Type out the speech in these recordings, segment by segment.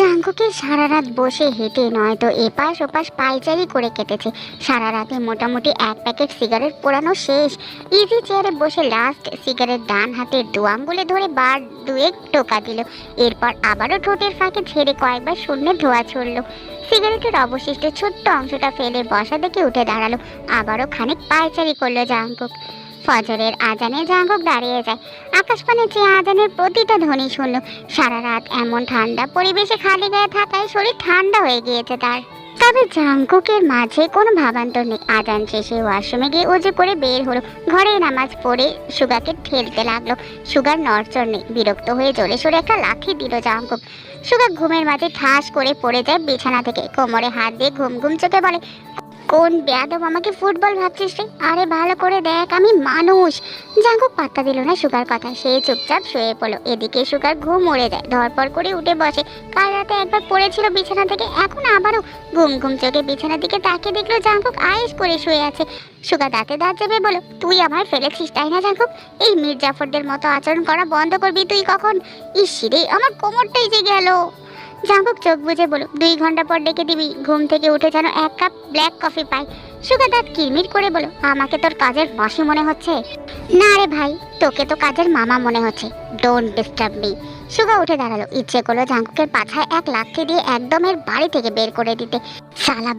জাঙ্কুকে সারা রাত বসে হেঁটে নয়তো এপাশ ওপাশ পাইচারি করে কেটেছে। সারা রাতে মোটামুটি এক প্যাকেট সিগারেট পোড়ানো শেষ। ইজি চেয়ারে বসে লাস্ট সিগারেট ডান হাতে দু আঙ্গুলে ধরে বার দুয়েক টোকা দিল। এরপর আবারও ঠোঁটের ফাঁকে ছেড়ে কয়েকবার শূন্য ধোয়া ছড়ল। সিগারেটের অবশিষ্ট ছোট্ট অংশটা ফেলে বসা দেখে উঠে দাঁড়াল। আবারও খানিক পায়চারি করল জাঙ্কুক ফজরের আজানে জাঙ্কুক দাঁড়িয়ে যায়। আকাশপানে যে আজানের প্রতিটা ধ্বনি শুনল, সারা রাত এমন ঠান্ডা পরিবেশে খালি গায়ে থাকায় শরীর ঠান্ডা হয়ে গিয়েছে তার। তবে জাঙ্কুকের মাঝে কোনো ভাবান্তর নেই। আজান শেষে ওয়াশরুমে গিয়ে উজু করে বের হলো। ঘরে নামাজ পড়ে সুগাকে ঠেলতে লাগল। সুগার নড়চড় নেই, বিরক্ত হয়ে জোরে সোরে একটা লাথি দিল জাঙ্কুক সুগা ঘুমের মাঝে ঠাস করে পড়ে যায় বিছানা থেকে। কোমরে হাত দিয়ে ঘুম ঘুম চোখে বলে কোন বেয়াদব আমাকে ফুটবল ভাবছিস রে? আরে ভালো করে দেখ, আমি মানুষ। জাঙ্কুক পাত্তা দিল না সুগার কথা। সে চুপচাপ শুয়ে পড়ল। এদিকে সুগার ঘুম উড়ে যায়, ধরপর করে উঠে বসে। কাল রাতে একবার পড়েছিল বিছানা থেকে, এখন আবারও ঘুম ঘুম চোখে বিছানার দিকে তাকিয়ে দেখল জাঙ্কুক আয়েস করে শুয়ে আছে। সুগা দাঁতে দাঁত চেপে বলো তুই আমার ফেলেছিস, তাই না জাঙ্কুক এই মির্জাফরদের মতো আচরণ করা বন্ধ করবি তুই কখন? ইসিরে আমার কোমরটাই যে গেল। জাঙ্কুক চোখ বুঝে বলো দুই ঘণ্টা পর ডেকে দিবি, ঘুম থেকে উঠে যেন এক কাপ ব্ল্যাক কফি পাই। সুগা কিরমির করে বলো আমাকে তোর কাজের মাসি মনে হচ্ছে? না রে ভাই, তোকে তো কাজের মামা মনে হচ্ছে। ডোন্ট ডিস্টার্ব মি সুগা উঠে দাঁড়াল। ইচ্ছে করল জাঙ্কুকের পাছায় এক দিয়ে একদম এর বাড়ি থেকে বের করে দিতে।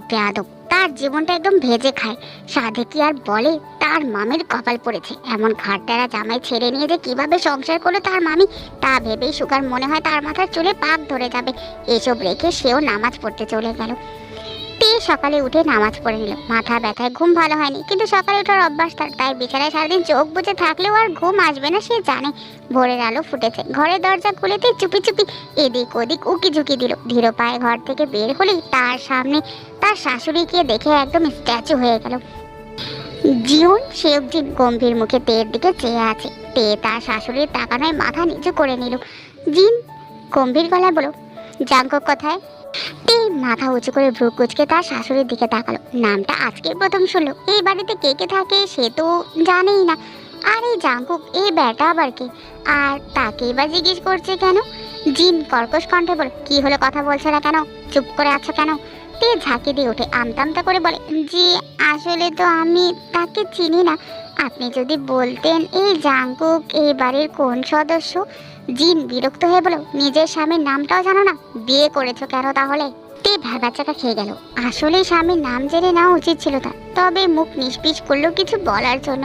বেয়াদব, তার জীবনটা একদম ভেজে খায়। সাধে কি আর বলে, তার মামির কপাল পড়েছে। এমন ঘাটটারা জামাই ছেড়ে নিয়ে যে কীভাবে সংসার করল তার মামি, তা ভেবেই সুগার মনে হয় তার মাথার চুলে পাক ধরে যাবে। এসব রেখে সেও নামাজ পড়তে চলে গেল। তে সকালে উঠে নামাজ পড়ে নিল। মাথা ব্যথায় ঘুম ভালো হয়নি, কিন্তু সকালে ওঠার অভ্যাস তার। তাই বিছানায় সারাদিন চোখ বুজে থাকলেও আর ঘুম আসবে না সে জানে। ভোরের আলো ফুটেছে, ঘরের দরজা খুলেতে চুপি চুপি এদিক ওদিক উকি ঝুঁকি দিল। ধীর পায়ে ঘর থেকে বের হলেই তার সামনে তার শাশুড়িকে দেখে একদম স্ট্যাচু হয়ে গেল। জিওন সে অবধি গম্ভীর মুখে তের দিকে চেয়ে আছে। তে তার শাশুড়ির তাকানোয় মাথা নিচু করে নিল। জিন গম্ভীর গলায় বলো জাঙ্কক কোথায়? তে মাথা উঁচু করে ভ্রু কুচকে তার শাশুড়ির দিকে তাকালো। নামটা আজকে প্রথম শুনলো। এই বাড়িতে কে কে থাকে সে তো জানেই না। আর এই জাঙ্কুক এই ব্যাটা আবার কে? আর তাকেই বা জিজ্ঞেস করছে কেন? জিন কর্কশ কণ্ঠে বল, কি হলো কথা বলছে না কেন? চুপ করে আছো কেন? তে ঝাঁকি দিয়ে ওঠে আমতামতা করে বলে, জি, আসলে তো আমি তাকে চিনি না। আপনি যদি বলতেন এই জাঙ্কুক এই বাড়ির কোন সদস্য? জিন বিরক্ত হয়ে বলো, নিজের স্বামীর নামটাও জানো না। বিয়ে করেছ কেন তাহলে? তে ভ্যাবাচাকা খেয়ে গেল। আসলে স্বামীর নাম জেনে নেওয়া উচিত ছিল তার। তবে মুখ নিষ্পিস করলেও কিছু বলার জন্য।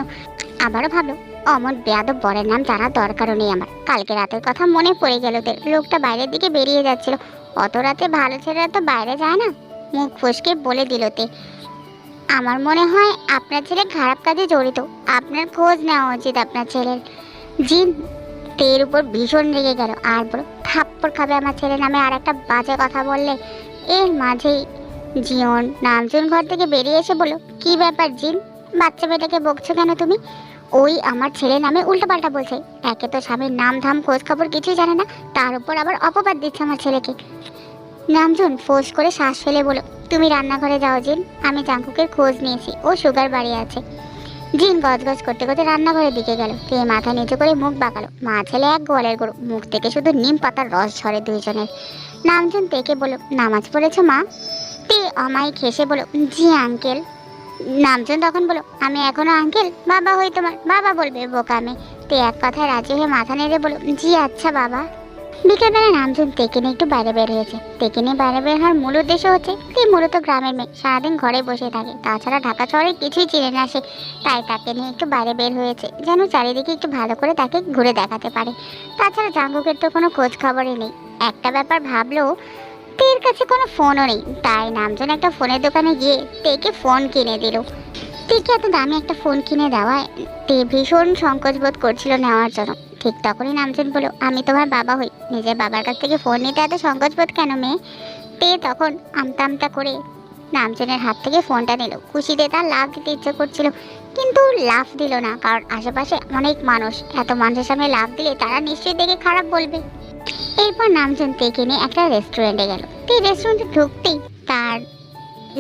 আবারও ভাবলো অমন বেয়াদব বরের নাম জানার দরকারও নেই আমার। কালকে রাতের কথা মনে পড়ে গেল ওদের। লোকটা বাইরের দিকে বেরিয়ে যাচ্ছিল। অত রাতে ভালো ছেলেরা তো বাইরে যায় না। মুখ ফসকে বলে দিল তে, আমার মনে হয় আপনার ছেলে খারাপ কাজে জড়িত। আপনার খোঁজ নেওয়া উচিত আপনার ছেলের। জিন তের উপর ভীষণ রেগে গেল। আর বলো, থাপ্পড় খাবে আমার ছেলে নামে আর একটা বাজে কথা বললে? এর মাঝেই জিয়ন নামজুন ঘর থেকে বেরিয়ে এসে বলো কি ব্যাপার জিন বাচ্চা মেয়েটাকে বকছো কেন তুমি? ওই আমার ছেলে নামে উল্টোপাল্টা বলছে। একে তো স্বামীর নাম ধাম খোঁজ খবর কিছুই জানে না, তার উপর আবার অপবাদ দিচ্ছে আমার ছেলেকে। নামজুন ফোঁস করে শ্বাস ফেলে বলো তুমি রান্নাঘরে যাও জিন, আমি জাঙ্কুকের খোঁজ নিয়েছি, ও সুগার বাড়ি আছে। জিন গজগজ করতে করতে রান্নাঘরের দিকে গেল। তে মাথা নিচু করে মুখ বাঁকালো। মা ছেলে এক গোয়ালের গরু, মুখ থেকে শুধু নিম পাতার রস ঝরে দুইজনের। নামজুন তেকে বলো নামাজ পড়েছো মা? তে অমায়িক হেসে বলো জি আঙ্কেল। নামজন তখন বলো আমি এখনও আঙ্কেল? বাবা হই তোমার, বাবা বলবে বোকামে। তে এক কথায় রাজি হয়ে মাথা নেড়ে বলো জি আচ্ছা বাবা। বিকেলবেলা নামজুন তেকে নিয়ে একটু বাইরে বের হয়েছে। তেকে নিয়ে বাইরে বের হওয়ার মূল উদ্দেশ্য হচ্ছে, তে মূলত গ্রামের মেয়ে, সারাদিন ঘরে বসে থাকে। তাছাড়া ঢাকা শহরে কিছুই চিনে না সে, তাই তাকে নিয়ে একটু বাইরে বের হয়েছে, যেন চারিদিকে একটু ভালো করে তাকে ঘুরে দেখাতে পারে। তাছাড়া জাঙ্গুকের তো কোনো খোঁজ খবরই নেই। একটা ব্যাপার ভাবলো, তের কাছে কোনো ফোনও নেই। তাই নামজন একটা ফোনের দোকানে গিয়ে তেকে ফোন কিনে দিল। তেকে এত দামি একটা ফোন কিনে দেওয়ায় তে ভীষণ সংকোচ বোধ করছিল নেওয়ার জন্য। ঠিক তখনই নামজন বলো আমি তোমার বাবা হই। নিজের বাবার কাছ থেকে ফোন নিতে এত সংকোচ বোধ কেন মেয়ে? তে তখন আমতা আমতা করে নামজনের হাত থেকে ফোনটা নিল। খুশিতে তার লাভ দিতে ইচ্ছে করছিল, কিন্তু লাভ দিল না। কারণ আশেপাশে অনেক মানুষ। এত মানুষের সামনে লাভ দিলে তারা নিশ্চয়ই দেখে খারাপ বলবে। এরপর নামজন তেকে নিয়ে একটা রেস্টুরেন্টে গেল। এই রেস্টুরেন্টে ঢুকতেই তার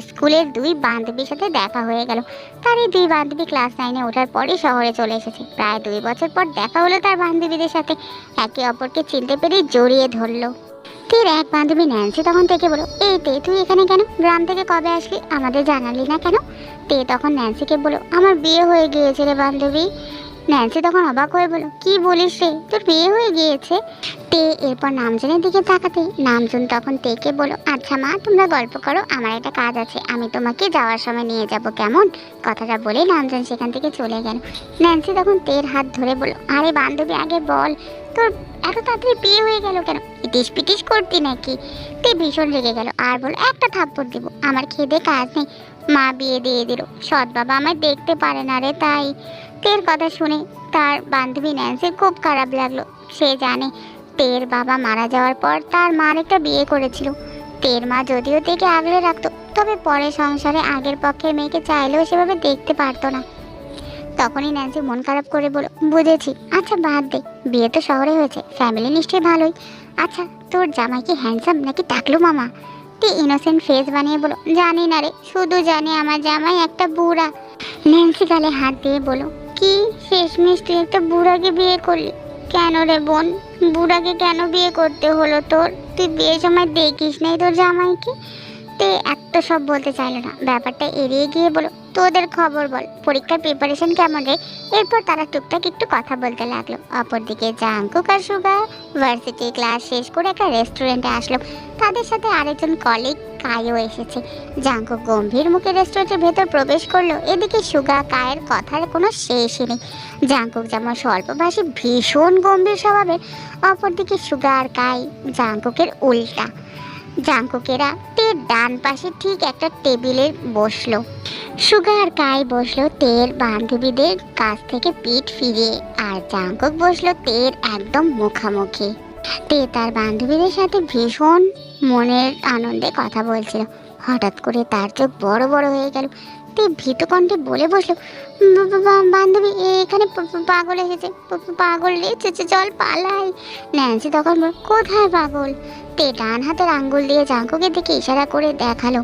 স্কুলের দুই বান্ধবীর সাথে দেখা হয়ে গেল। তার এই দুই বান্ধবী ক্লাস নাইনে ওঠার পরই শহরে চলে এসেছে। প্রায় দুই বছর পর দেখা হলো তার বান্ধবীদের সাথে। একে অপরকে চিনতে পেরে জড়িয়ে ধরলো। তের এক বান্ধবী ন্যান্সি তখন থেকে বলো এই তে, তুই এখানে কেন? গ্রাম থেকে কবে আসলি? আমাদের জানালি না কেন? তে তখন ন্যান্সিকে বলো আমার বিয়ে হয়ে গিয়েছে রে বান্ধবী। ন্যান্সি তখন অবাক হয়ে বলো কি বলিস রে? তোর বিয়ে হয়ে গিয়েছে? তে, এরপর নামজনের দিকে তাকাতে, নামজন তখন তেকে বলো আচ্ছা মা, তোমরা গল্প করো, আমার একটা কাজ আছে, আমি তোমাকে যাওয়ার সময় নিয়ে যাব, কেমন? কথাটা বলে নামজন সেখান থেকে চলে গেল। ন্যান্সি তখন তের হাত ধরে বলো আরে বান্ধবী, আগে বল, তোর এত তাড়াতাড়ি বিয়ে হয়ে গেল কেন? ইটিস পিটিস করতি নাকি? তে ভীষণ রেগে গেল, আর বলো, একটা থাপ্পড় দিব, আমার খেদে কাজ নেই, মা বিয়ে দিয়ে দিল, সৎ বাবা আমায় দেখতে পারে না রে তাই। তের কথা শুনে তার বান্ধবী ন্যান্সির খুব খারাপ লাগল, সে জানে তের বাবা মারা যাওয়ার পর তার মার একটা বিয়ে করেছিল। তের মা যদিও থেকে আগলে রাখতো, তবে পরে সংসারে আগের পক্ষের মেয়েকে চাইলেও সেভাবে দেখতে পারতো না। তখনই ন্যান্সি মন খারাপ করে বলো, বুঝেছি আচ্ছা বাদ দে, বিয়ে তো শহরে হয়েছে ফ্যামিলি নিশ্চয়ই ভালোই। আচ্ছা তোর জামাই কি হ্যান্ডসাম নাকি টাকলু মামা? তুই ইনোসেন্ট ফেস বানিয়ে বলো, জানি না রে, শুধু জানি আমার জামাই একটা বুড়া। ন্যান্সি গালে হাত দিয়ে বলো, কি শেষমেশ তুই একটা বুড়াকে বিয়ে করলি? কেন রে বোন? বুড়াকে কেন বিয়ে করতে হলো তোর? তুই বিয়ের সময় দেখিস নাই তোর জামাইকে? তে এত সব বলতে চাইলো না। ব্যাপারটা এড়িয়ে গিয়ে বলো, তোদের খবর বল। পরীক্ষার প্রিপারেশন কেমন রে? এরপর তারা টুকটাক একটু কথা বলতে লাগল। অপরদিকে জাঙ্কুক আর সুগা ভার্সিটি ক্লাস শেষ করে একটা রেস্টুরেন্টে আসলো। তাদের সাথে আরেকজন কলিগ কায়ও এসেছে। জাঙ্কুক গম্ভীর মুখে রেস্টুরেন্টের ভেতর প্রবেশ করল। এদিকে সুগা, কায়ের কথার কোনো শেষই নেই। জাঙ্কুক যেমন স্বল্পভাষী, ভীষণ গম্ভীর স্বভাবের। অপরদিকে সুগা আর কাই জাঙ্কুকের উল্টা। জাঙ্কুকেরা তের ডান পাশে ঠিক একটা টেবিলে বসল। সুগার গায়ে বসল তের বান্ধবীদের কাছ থেকে পিঠ ফিরে আর জাঙ্কুক বসল তের একদম মুখামুখি। তে তার বান্ধবীদের সাথে ভীষণ মনের আনন্দে কথা বলছিল। হঠাৎ করে তার চোখ বড় বড় হয়ে গেল। তে ভীত কণ্ঠে বলে বসল "বা- বা- বা- বান্ধবী এখানে পাগল এসেছে পাগল চ- চল পালাই। ন্যান্সি তখন বলল, কোথায় পাগল? তে ডান হাতের আঙ্গুল দিয়ে জাঙ্কুকের দিকে ইশারা করে দেখাল।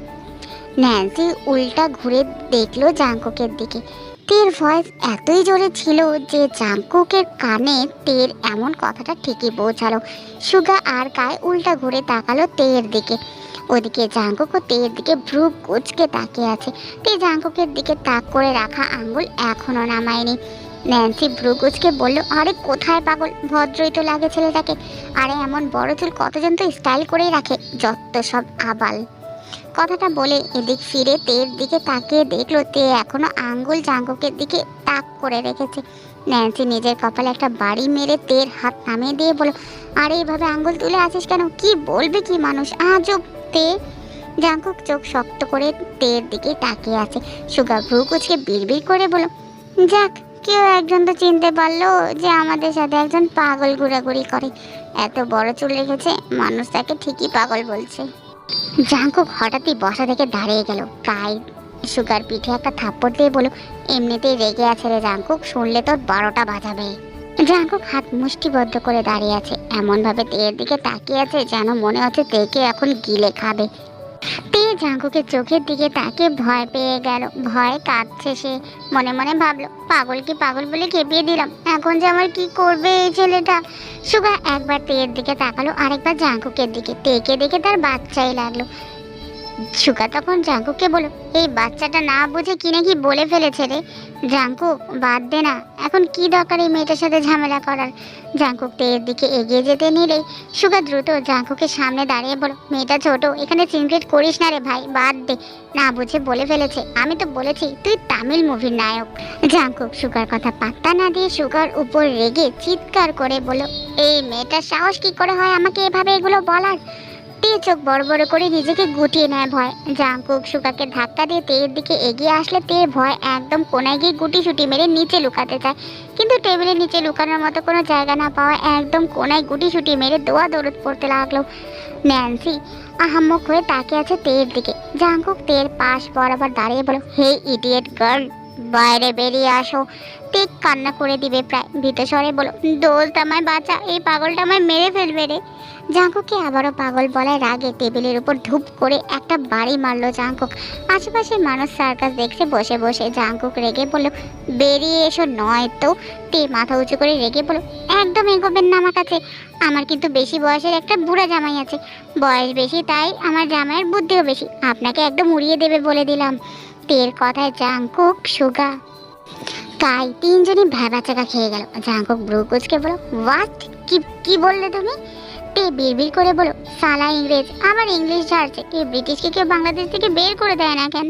ন্যান্সি উল্টা ঘুরে দেখল জাঙ্কুকের দিকে। তের ভয়েস এতই জোরে ছিল যে জাঙ্কুকের কানে তের এমন কথাটা ঠিকই পৌঁছালো সুগা আর কায় উল্টা ঘুরে তাকালো তের দিকে। ওদিকে জাঙ্কুক ও তের দিকে ভ্রু কুচকে তাকিয়ে আছে। তে জাঙ্কুকের দিকে তাক করে রাখা আঙ্গুল এখনও নামায়নি। ন্যান্সি ভ্রু কুচকে বলল, আরে, কোথায় পাগল? ভদ্রই তো লাগে ছেলেটাকে। আরে, এমন বড় চুল কতজন তো স্টাইল করেই রাখে যত সব আবাল। কথাটা বলে এদিক ফিরে তের দিকে তাকিয়ে দেখল, তে এখনও আঙ্গুল জাঙ্কুকের দিকে তাক করে রেখেছে। ন্যান্সি নিজের কপালে একটা বাড়ি মেরে তের হাত নামিয়ে দিয়ে বলো আরে এইভাবে আঙ্গুল তুলে আছিস কেন? কি বলবে কি মানুষ? আজব! তে জাঙ্কুক চোখ শক্ত করে তের দিকে তাকিয়ে আছে। সুগা ভ্রু কুচকে বিড়বিড় করে বলো যাক, কেউ একজন তো চিনতে পারল যে আমাদের সাথে একজন পাগল ঘোরাঘুরি করে। এত বড় চুল রেখেছে, মানুষ তাকে ঠিকই পাগল বলছে। জাঙ্কুক হঠাৎই বসা থেকে দাঁড়িয়ে গেল। কাই সুগার পিঠে একটা থাপ্পড় দিয়ে বলো এমনিতেই রেগে আছে রে জাঙ্কুক শুনলে তোর বারোটা বাজাবে। জাঙ্কুক হাত মুষ্টিবদ্ধ করে দাঁড়িয়ে আছে। এমন ভাবে তেয়ের দিকে তাকিয়ে আছে যেন মনে হচ্ছে তেকে এখন গিলে খাবে। তে জাঙ্কুকের চোখের দিকে তাকিয়ে ভয় পেয়ে গেল। ভয় কাঁদছে সে। মনে মনে ভাবলো, পাগল কি পাগল বলে খেপিয়ে দিলাম? এখন যে আমার কি করবে এই ছেলেটা? সুগা একবার তেয়ের দিকে তাকালো, আরেকবার জাঙ্কুকের দিকে। তেকে দেখে তার বাচ্চাই লাগল। সুগা তখন জাঙ্কুককে বলো এই বাচ্চাটা না বুঝে কিনে কি বলে ফেলেছে রে? জাঙ্কুক বাদ দে না। এখন কি দরকার এই মেয়েটার সাথে ঝামেলা করার? জাঙ্কুক তেয়ের দিকে এগিয়ে যেতে নিলেই সুগা দ্রুত জাঙ্কুকের সামনে দাঁড়িয়ে বলো মেয়েটা ছোট, এখানে সিনক্রেট করিস না রে ভাই, বাদ দে। না বুঝে বলে ফেলেছে। আমি তো বলেছি, তুই তামিল মুভির নায়ক। জাঙ্কুক সুগার কথা পাত্তা না দিয়ে সুগার উপর রেগে চিৎকার করে বলো এই মেয়েটার সাহস কি করে হয় আমাকে এভাবে এগুলো বলার? তে চোখ বড় বড় করে নিজেকে গুটিয়ে নেয় ভয়। জাঙ্কুক সুগাকে ধাক্কা দিয়ে তেয়ের দিকে এগিয়ে আসলে তে ভয় একদম কোনায় গিয়ে গুটি সুটি মেরে নিচে লুকাতে চায়। কিন্তু টেবিলের নিচে লুকানোর মতো কোনো জায়গা না পাওয়া একদম কোনায় গুটি সুটি মেরে দোয়া দৌড়ত পড়তে লাগল। ন্যান্সি, আহাম্মক হয়ে তাকিয়ে আছে তেয়ের দিকে। জাঙ্কুক তেয়ের পাশ বরাবর দাঁড়িয়ে বলো হে ইডিয়েট গার্ল, বাইরে বেরিয়ে আসো। তে কান্না করে দিবে প্রায়। ভীত স্বরে বলো দোস্ত আমায় বাঁচা, এই পাগলটা আমায় মেরে ফেলবে রে। জাঙ্কুককে আবারও পাগল বলায় রাগে টেবিলের উপর ধূপ করে একটা বাড়ি মারলো জাঙ্কুক। আশেপাশের মানুষ সার্কাস দেখছে, বসে বসে জাঙ্কুক রেগে বলল, বেরিয়ে এসো নয় তো। তে মাথা উঁচু করে রেগে বলল, একদম এগোবেন না আমার কাছে। আমার কিন্তু বেশি বয়সের একটা বুড়া জামাই আছে। বয়স বেশি, তাই আমার জামাইয়ের বুদ্ধিও বেশি। আপনাকে একদম উড়িয়ে দেবে বলে দিলাম। তের কথায় জাংকুক সুগা। কাই তিনজনই ভ্যাবা চাকা খেয়ে গেল। জাংকুক ব্রু কুচকে বলো হোয়াট? কি কি বললে তুমি? তে বিড়বিড় করে বলো, সালা ইংরেজ আবার ইংলিশ ঝাড়ছে। এই ব্রিটিশকে কেউ বাংলাদেশ থেকে বের করে দেয় না কেন?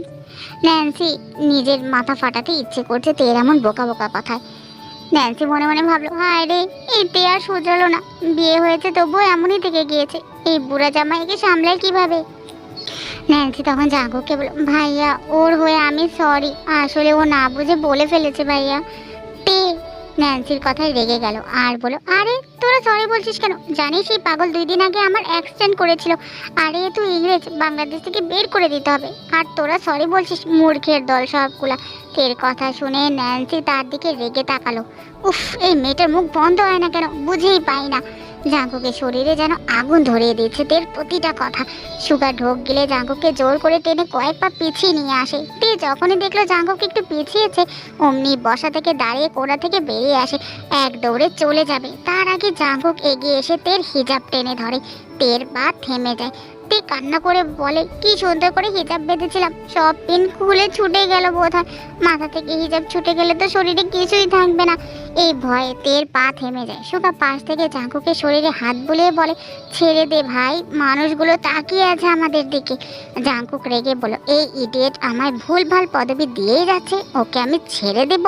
ন্যান্সি, নিজের মাথা ফাটাতে ইচ্ছে করছে তের এমন বোকা বোকা কথায়। ন্যান্সি মনে মনে ভাবলো, হায় রে এই তে আর সোজালো না। বিয়ে হয়েছে তবুও এমনই থেকে গিয়েছে। এই বুড়া জামাইকে সামলায় কীভাবে? ন্যান্সি তখন জাগোকে বলো ভাইয়া, ওর হয়ে আমি সরি আসলে ও না বুঝে বলে ফেলেছে ভাইয়া। তে ন্যান্সির কথায় রেগে গেল আর বলো আরে, তোরা সরি বলছিস কেন? জানিস এই পাগল দুই দিন আগে আমার অ্যাক্সিডেন্ট করেছিল। আরে, তুই ইংরেজ, বাংলাদেশ থেকে বের করে দিতে হবে। আর তোরা সরি বলছিস, মূর্খের দল সবগুলা। তের কথা শুনে ন্যান্সি তার দিকে রেগে তাকালো। উফ, এই মেয়েটার মুখ বন্ধ হয় না কেন? বুঝেই পাই না। জাঙ্কুকে শরীরে যেন আগুন ধরিয়ে দিচ্ছে তের প্রতিটা কথা। সুগার ঢোক গেলে জাঙ্কুকে জোর করে টেনে কয়েক পা পিছিয়ে নিয়ে আসে। তে যখনই দেখল জাঙ্কুকে একটু পিছিয়েছে, অমনি বসা থেকে দাঁড়িয়ে কোড়া থেকে বেরিয়ে আসে। এক দৌড়ে চলে যাবে। তার আগে জাঙ্কুক এগিয়ে এসে তের হিজাব টেনে ধরে। তের পা থেমে যায়। তে কান্না করে বলে, কি সুন্দর করে হিজাব বেঁধেছিলাম। সব পিন খুলে ছুটে গেল বোধ মাথা থেকে হিজাব ছুটে গেলে তো শরীরে কিছুই থাকবে না। এই ভয়ে তের পা থেমে যায়। সুগা পাশ থেকে জাঙ্কুকে শরীরে হাত বুলিয়ে বলে, ছেড়ে দে ভাই, মানুষগুলো তাকিয়ে আছে আমাদের দিকে। জাঙ্কুক রেগে বলো এই ইডিয়েট আমায় ভুলভাল পদবি দিয়েই যাচ্ছে। ওকে আমি ছেড়ে দেব।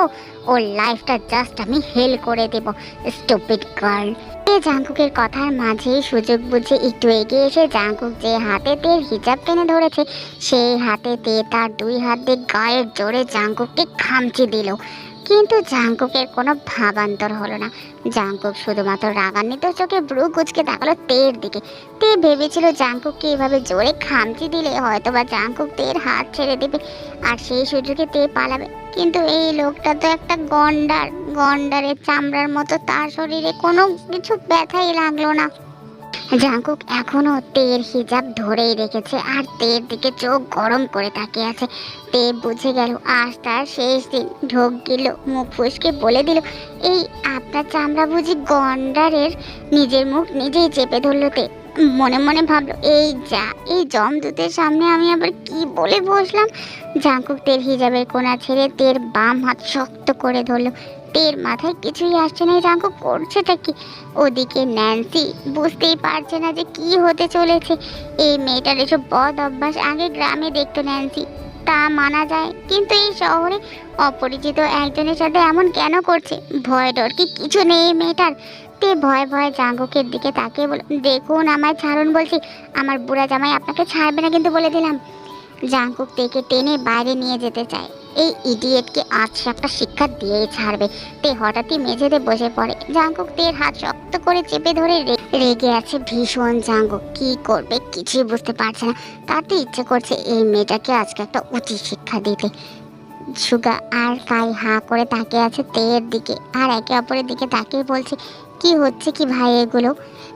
ওর লাইফটা জাস্ট আমি হেল করে দেব। স্টুপিড গার্ল এ জাঙ্কুকের কথার মাঝেই সুযোগ বুঝে একটু এগিয়ে এসে জাঙ্কুক যে হাতে তের হিজাব টেনে ধরেছে, সেই হাতে তে তার দুই হাত গায়ের জোরে জাঙ্কুককে খামচি দিল। কিন্তু জাঙ্কুকের কোনো ভাবান্তর হলো না। জাঙ্কুক শুধুমাত্র রাগান্বিত চোখে ব্রু কুচকে তাকালো তের দিকে। তে ভেবেছিল জাঙ্কুককে এভাবে জোরে খামচি দিলে হয়তোবা জাঙ্কুক তের হাত ছেড়ে দেবে, আর সেই সুযোগে তে পালাবে। কিন্তু এই লোকটা তো একটা গন্ডার। গন্ডারের চামড়ার মতো তার শরীরে কোনো কিছু ব্যথাই লাগল না। জাঙ্কুক এখনও তের হিজাব ধরেই রেখেছে আর তের দিকে চোখ গরম করে তাকিয়ে আছে। তে বুঝে গেল, আজ তার শেষ দিন। ঢোক গেল মুখ ফুসকে বলে দিল, এই আপনার চামড়া বুঝি গন্ডারের? নিজের মুখ নিজেই চেপে ধরলো তে। মনে মনে ভাবলো, এই যা, এই জমদূতের সামনে আমি আবার কি বলে বসলাম? জাঙ্কুক তের হিজাবের কোনা ছেড়ে তের বাম হাত শক্ত করে ধরলো। তের মাথায় কিছুই আসছে না জাঙ্কুক করছেটা কি? ওদিকে ন্যান্সি বুঝতেই পারছে না যে কি হতে চলেছে। এই মেয়েটার এসব বদ অভ্যাস আগে গ্রামে দেখতো ন্যান্সি, তা মানা যায়। কিন্তু এই শহরে অপরিচিত একজনের সাথে এমন কেন করছে? ভয় ডর কি কিছু নেই মেয়েটার? তে ভয় ভয়ে জাঙ্গুকের দিকে তাকিয়ে বল দেখুন আমায় ছাড়ুন বলছি, আমার বুড়া জামাই আপনাকে ছাড়বে না কিন্তু বলে দিলাম। জাঙ্কুক তেকে টেনে বাইরে নিয়ে যেতে চায়। এই ইডিয়েটকে আজ সে একটা শিক্ষা দিয়েই ছাড়বে। তে হঠাৎই মেঝেতে বসে পড়ে। জাঙ্কুক তের হাত শক্ত করে চেপে ধরে রেগে আছে ভীষণ জাঙ্কুক কি করবে কিছুই বুঝতে পারছে না। তাতে ইচ্ছে করছে এই মেয়েটাকে আজকে একটা উচিত শিক্ষা দিতে। সুগা আর কাই হা করে তাকিয়ে আছে তেয়ের দিকে। আর একে অপরের দিকে তাকিয়ে বলছে কি হচ্ছে কি ভাই এগুলো?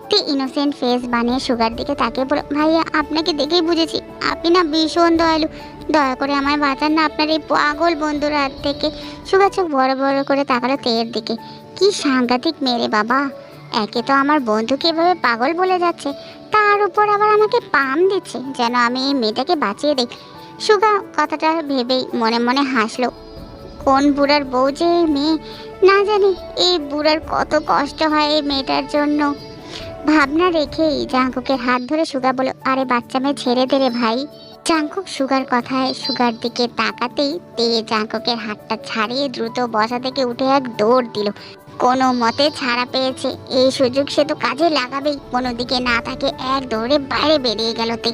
তে ইনোসেন্ট ফেস বানিয়ে সুগার দিকে তাকিয়ে বলো ভাইয়া, আপনাকে দেখেই বুঝেছি, আপনি না ভীষণ দয়ালু। দয়া করে আমায় বাঁচান না আপনার এই পাগল বন্ধুর হাত থেকে। সুগার চোখ বড় বড় করে তাকালো তেয়ের দিকে। কি সাংঘাতিক মেরে বাবা। একে তো আমার বন্ধুকে এভাবে পাগল বলে যাচ্ছে। তার উপর আবার আমাকে পাম দিচ্ছে, যেন আমি এই মেয়েটাকে বাঁচিয়ে দিই সুগা কথাটা ভেবেই মনে মনে হাসলো। কোন বুড়ার বউ যে এই মেয়ে? না জানি, এই বুড়ার কত কষ্ট হয় এই মেয়েটার জন্য। ভাবনা রেখেই জাঙ্কুকের হাত ধরে সুগা বলো আরে বাচ্চা মেয়ে, ছেড়ে দে রে ভাই। জাঙ্কুক সুগার কথায় সুগার দিকে তাকাতেই তে জাঙ্কুকের হাতটা ছাড়িয়ে দ্রুত বসা থেকে উঠে এক দৌড় দিল। কোনো মতে ছাড়া পেয়েছে। এই সুযোগ সে তো কাজে লাগাবেই। কোনো দিকে না তাকে এক দৌড়ে বাইরে বেরিয়ে গেল তে।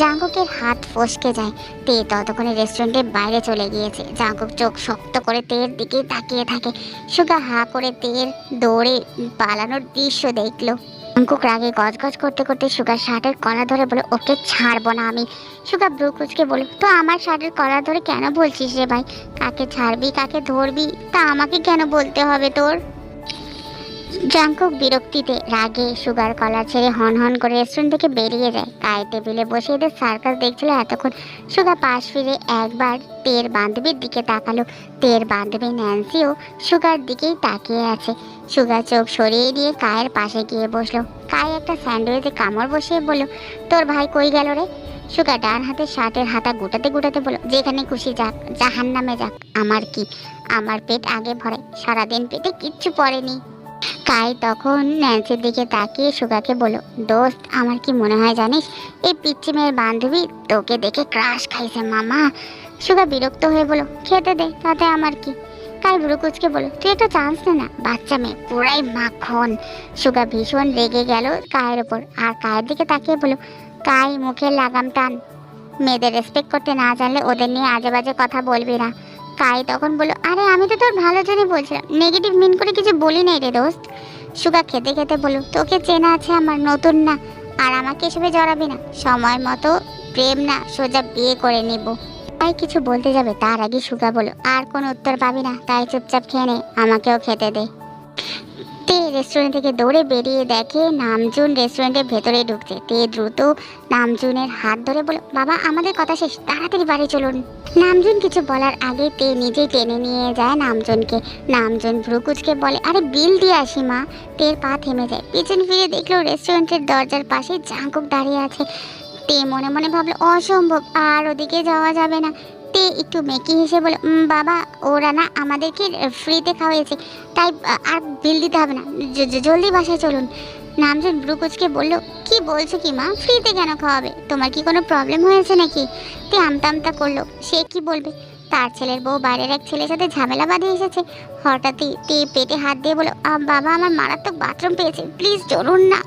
জাঙ্কুকের হাত ফসকে যায়। তে ততক্ষণে রেস্টুরেন্টের বাইরে চলে গিয়েছে। জাঙ্কুক চোখ শক্ত করে তের দিকেই তাকিয়ে থাকে। সুগা হা করে তের দৌড়ে পালানোর দৃশ্য দেখল। জাঙ্কুক রাগে গজগজ করতে করতে সুগার শার্টের কলা ধরে বলে, ওকে ছাড়বো না আমি। সুগা ব্রু কুচকে বলে, তো আমার শার্টের কলা ধরে কেন বলছিস রে ভাই? কাকে ছাড়বি, কাকে ধরবি? তা আমাকে কেন বলতে হবে তোর? জাঙ্কুক বিরক্তিতে রাগে সুগার কলা ছেড়ে হন হন করে রেস্টুরেন্ট থেকে বেরিয়ে যায়। কায় টেবিলে বসে এদের সার্কাস দেখছিল এতক্ষণ। সুগা পাশ ফিরে একবার তের বান্ধবীর দিকে তাকালো। তের বান্ধবী ন্যান্সিও সুগার দিকেই তাকিয়ে আছে। সুগার চোখ সরিয়ে দিয়ে কায়ের পাশে গিয়ে বসল। কায় একটা স্যান্ডউইচে কামড় বসিয়ে বলল, তোর ভাই কই গেল রে? সুগা ডান হাতে শার্টের হাতা গুটাতে গুটাতে বলল, যেখানে খুশি যাক জাহান নামে যাক আমার কি? আমার পেট আগে ভরে। সারাদিন পেটে কিচ্ছু পড়েনি। কাই তখন ন্যান্সির দিকে তাকিয়ে সুগাকে বলো দোস্ত, আমার কি মনে হয় জানিস? এই পিচ্ছি মেয়ের বান্ধবী তোকে দেখে ক্রাশ খাইছে, মামা। সুগা বিরক্ত হয়ে বলো খেতে দে, তাতে আমার কি? কাই ভুরুকুচকে বলো তুই একটা চান্স নে, না, বাচ্চা মেয়ে পুরাই মাখন। সুগা ভীষণ রেগে গেল কায়ের ওপর আর কায়ের দিকে তাকিয়ে বলো কাই মুখের লাগাম টান। মেয়েদের রেসপেক্ট করতে না জানলে ওদের নিয়ে আজে বাজে কথা বলবি না। কাই তখন বলল, আরে, আমি তো তোর ভালো জন্য বলছিলাম। নেগেটিভ মিন করে কিছু বলি নাই রে দোস্ত। সুগা খেতে খেতে বলল তোকে চেনা আছে আমার নতুন না, আর আমাকে এসবে জড়াবি না। সময় মতো প্রেম না, সোজা বিয়ে করে নেব। তাই কিছু বলতে যাবে? তার আগে সুগা বলো আর কোনো উত্তর পাবি না, তাই চুপচাপ খেয়ে নে, আমাকেও খেতে দে। রেস্টুরেন্ট থেকে দৌড়ে বেরিয়ে দেখে নামজুন রেস্টুরেন্টের ভেতরে ঢুকছে। তে দ্রুত নামজুনের হাত ধরে বলে, বাবা, আমাদের কথা শেষ, তাড়াতাড়ি বাড়ি চলুন। নামজুন কিছু বলার আগে তে নিজেই টেনে নিয়ে যায় নামজনকে। নামজন ভ্রুকুচকে বলে, আরে, বিল দিয়ে আসি, মা। তের পা থেমে যায়। পিছন ফিরে দেখল রেস্টুরেন্টের দরজার পাশে জাঙ্কুক দাঁড়িয়ে আছে। তে মনে মনে ভাবলো, অসম্ভব, আর ওদিকে যাওয়া যাবে না। তে একটু মেকি হেসে বলে বাবা, ওরা না আমাদেরকে ফ্রিতে খাওয়াইছে। তাই, আর বিল দিতে হবে না। জলদি বাসায় চলুন। নামজন ব্রুকুচকে বলল, কি বলছো কি মা? ফ্রিতে কেন খাওয়াবে? তোমার কি কোনো প্রবলেম হয়েছে নাকি? তে আমতা আমতা করল, সে কি বলবে? তার ছেলের বউ বাইরের এক ছেলের সাথে ঝামেলা বাঁধে এসেছে। হঠাৎই তে পেটে হাত দিয়ে বলো বাবা, আমার মারাত্মক বাথরুম পেয়েছে। প্লিজ চলুন না।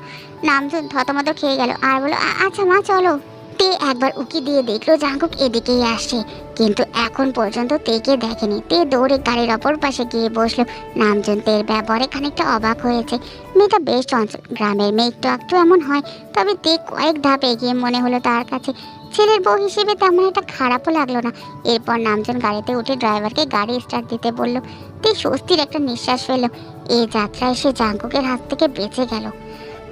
নামজন থতমত খেয়ে গেল আর বলো আচ্ছা মা, চলো। তে একবার উকি দিয়ে দেখল জাঙ্কুক এদিকেই আসছে। কিন্তু এখন পর্যন্ত তেকে দেখেনি। তে দৌড়ে গাড়ির অপর পাশে গিয়ে বসল। নামজন তের ব্যবহারে খানিকটা অবাক হয়েছে। মেয়েটা বেশ চঞ্চল। গ্রামের মেয়ে একটু একটু এমন হয়, তবে তে কয়েক ধাপ এগিয়ে মনে হলো তার কাছে। ছেলের বউ হিসেবে তেমন একটা খারাপও লাগল না। এরপর নামজন গাড়িতে উঠে ড্রাইভারকে গাড়ি স্টার্ট দিতে বলল। তে স্বস্তির একটা নিঃশ্বাস ফেলল। এই যাত্রায় সে জাঙ্কুকের হাত থেকে বেঁচে গেল।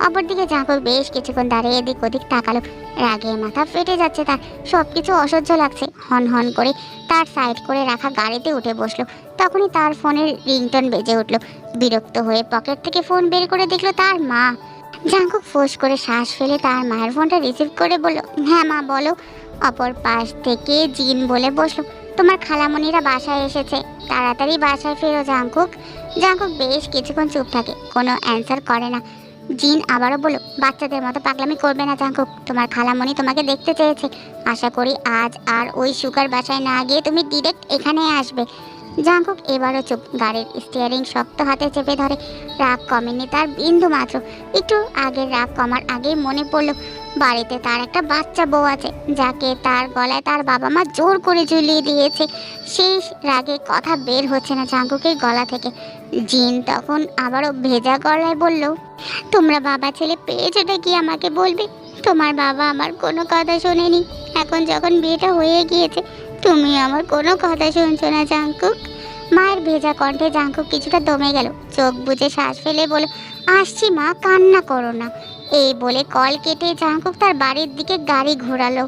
অপরদিকে জাঙ্কুক বেশ কিছুক্ষণ দাঁড়িয়ে এদিক ওদিক তাকালো। রাগে মাথা ফেটে যাচ্ছে তার। সব কিছু অসহ্য লাগছে। হন হন করে তার সাইড করে রাখা গাড়িতে উঠে বসল। তখনই তার ফোনের রিংটন বেজে উঠল। বিরক্ত হয়ে পকেট থেকে ফোন বের করে দেখল তার মা। জাঙ্কুক ফোঁস করে শ্বাস ফেলে তার মায়ের ফোনটা রিসিভ করে বলল হ্যাঁ মা, বলো। অপর পাশ থেকে জিন বলে বসল, তোমার খালামণিরা বাসায় এসেছে। তাড়াতাড়ি বাসায় ফেরো জাঙ্কুক। জাঙ্কুক বেশ কিছুক্ষণ চুপ থাকে। কোনো অ্যান্সার করে না। জিন আবারও বলো বাচ্চাদের মতো পাগলামি করবে না জাঙ্কুক। তোমার খালামণি তোমাকে দেখতে চেয়েছে। আশা করি আজ আর ওই সুগার বাসায় না গিয়ে তুমি ডিরেক্ট এখানে আসবে। জাঙ্কুক এবারও চুপ। গাড়ির স্টিয়ারিং শক্ত হাতে চেপে ধরে। রাগ কমেনি তার বিন্দু মাত্র। একটু আগের রাগ কমার আগেই মনে পড়ল, বাড়িতে তার একটা বাচ্চা বউ আছে, যাকে তার গলায় তার বাবা মা জোর করে ঝুলিয়ে দিয়েছে। সেই রাগে কথা বের হচ্ছে না জাঙ্কুকের গলা থেকে। জিন তখন আবারও ভেজা গলায় বলল, তোমরা বাবা ছেলে পেয়েছোটা কি আমাকে বলবে? তোমার বাবা আমার কোনো কথা শোনেনি। এখন যখন বিয়েটা হয়ে গিয়েছে তুমি আমার কোনো কথা শুনছো না জাঙ্কুক মায়ের ভেজা কণ্ঠে জাঙ্কুক কিছুটা দমে গেল। চোখ বুঝে শ্বাস ফেলে বলে, আসছি মা, কান্না করো না। এই বলে কল কেটে জাঙ্কুক তার বাড়ির দিকে গাড়ি ঘোরালো।